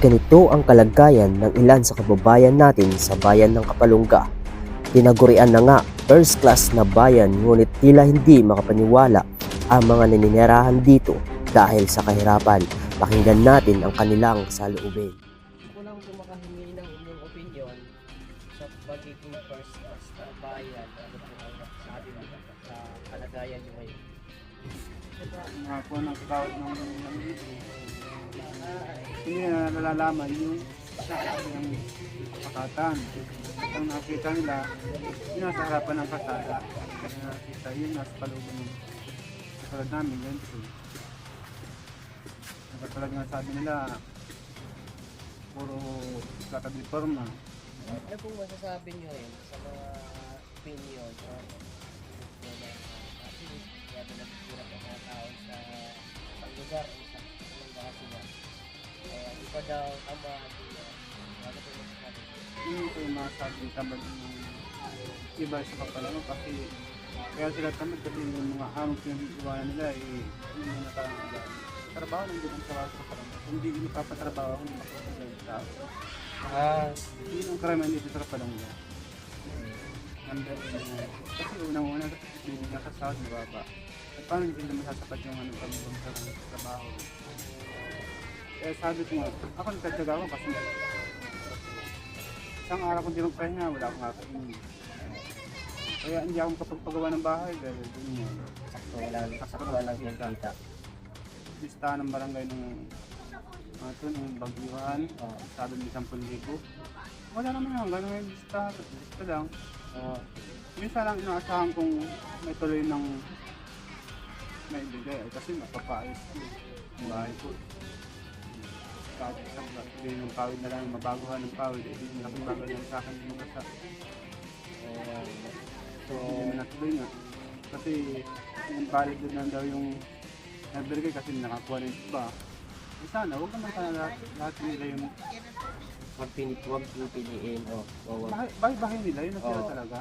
Ganito ang kalagayan ng ilan sa kababayan natin sa bayan ng Kapalungga. Tinagurian na nga first class na bayan ngunit tila hindi makapaniwala ang mga naninirahan dito dahil sa kahirapan. Pakinggan natin ang kanilang saloobin. Gusto ko lang po makahingi ng inyong opinion sa pagiging first class na bayan. Ano po ang sabi mo sa kalagayan nyo ngayon? nakakuha ng tawag ng nandito. Hindi na nalalaman yung ng pakatan. Ang nakita nila, yung nasa harapan ng kasada. Kaya nakita yun nasa palubo ng kasalad namin, ganito. Nakatulad nga sabi nila, puro katabi forma. Ano po masasabi nyo ngayon sa mga opinion o mga activist kaya pinagkira ng mga tao sa daw tama di ano po masasabi? Hindi ko yung masabi yung tamad ng iba sa kapalaman kasi kaya sila tamad kasi yung mga hamong pinag-iwanan nila eh hindi na nakarang trabaho lang din ang trabaho sa kapalaman. Hindi hindi papatrabaho, hindi makapagay yung tao. Ah, Yun ang karamihan dito sa kapalaman. One. Kasi unang-una yung nasa sahod mababa. At paano hindi nila masasapat yung ano pag sa trabaho? Eh sabi ko nga, ako nagtatyaga ako kasi isang araw kong tinagpahinga, wala akong kakainin. Kaya hindi ako makapagpagawa ng bahay dahil yun nga. sakto lang, sakto lang yung kita. Listahan ng barangay ng mga ito, ng bagyuhan, Oh, sabi ng 10,000. Wala naman yun, ganun yung listahan. Lista lang. oh, Minsan lang inaasahan kong may tuloy ng may bigay ay kasi mapapaayos ko yung bahay ko. Kahit isang bigay ng pawid na lang, mabaguhan ng pawid, eh, hindi malaking bagay lang sa akin yung oh, So, hindi naman natuloy nga. Kasi yung valid doon lang daw yung nabigay kasi nakakuha na yung iba. Eh, sana, huwag naman sana lahat, lahat nila yung wag pin wag yung piliin o oh, wag bahay, bahay, nila, yun na sila Oo. talaga.